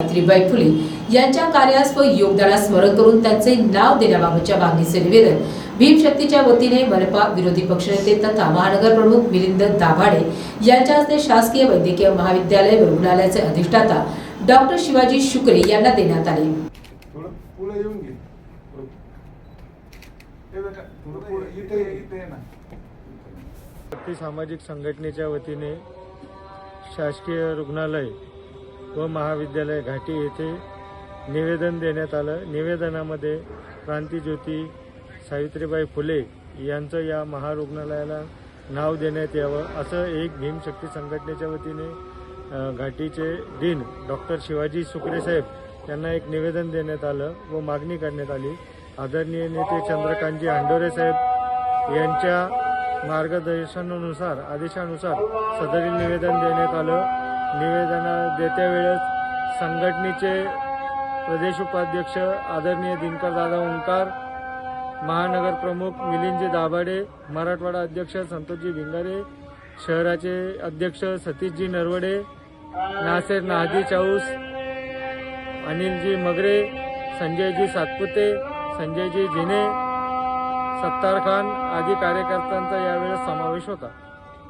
सावित्रीबाई फुले यांच्या कार्यास व योगदानास स्मरण करून त्यांचे नाव देण्याबाबतच्या मागणीचे निवेदन भीमशक्तीच्या वतीने मनपा विरोधी पक्षनेते तथा महानगर प्रमुख मिलिंद दाभाडे यांच्या हस्ते शासकीय वैद्यकीय महाविद्यालय व रुग्णालयाचे अधिष्ठाता डॉक्टर शिवाजी शुक्रे यांना देण्यात आले. हे सामाजिक संघटनेच्या वतीने शासकीय रुग्णालय व महाविद्यालय घाटी येथे निवेदन देण्यात आलं. निवेदनामध्ये क्रांतीज्योती सावित्रीबाई फुले यांचं या महारुग्णालयाला नाव देण्यात यावं असं एक भीमशक्ती संघटनेच्या वतीने घाटीचे डीन डॉक्टर शिवाजी सुकरे साहेब यांना एक निवेदन देण्यात आलं व मागणी करण्यात आली. आदरणीय नेते चंद्रकांतजी हांडोरे साहेब यांच्या मार्गदर्शनानुसार आदेशानुसार सदरील निवेदन देण्यात आलं. निवेदना देत्या वेळेस संघटनेचे प्रदेश उपाध्यक्ष आदरणीय दिनकर दादा ओंकार महानगर प्रमुख मिलिंदजी दाभाडे मराठवाडा अध्यक्ष संतोषजी भिंगारे शहराचे अध्यक्ष सतीशजी नरवडे नासेर नाहदी चाऊस अनिलजी मगरे संजयजी सातपुते संजयजी जिने सत्तार खान आदी कार्यकर्त्यांचा यावेळेस समावेश होता.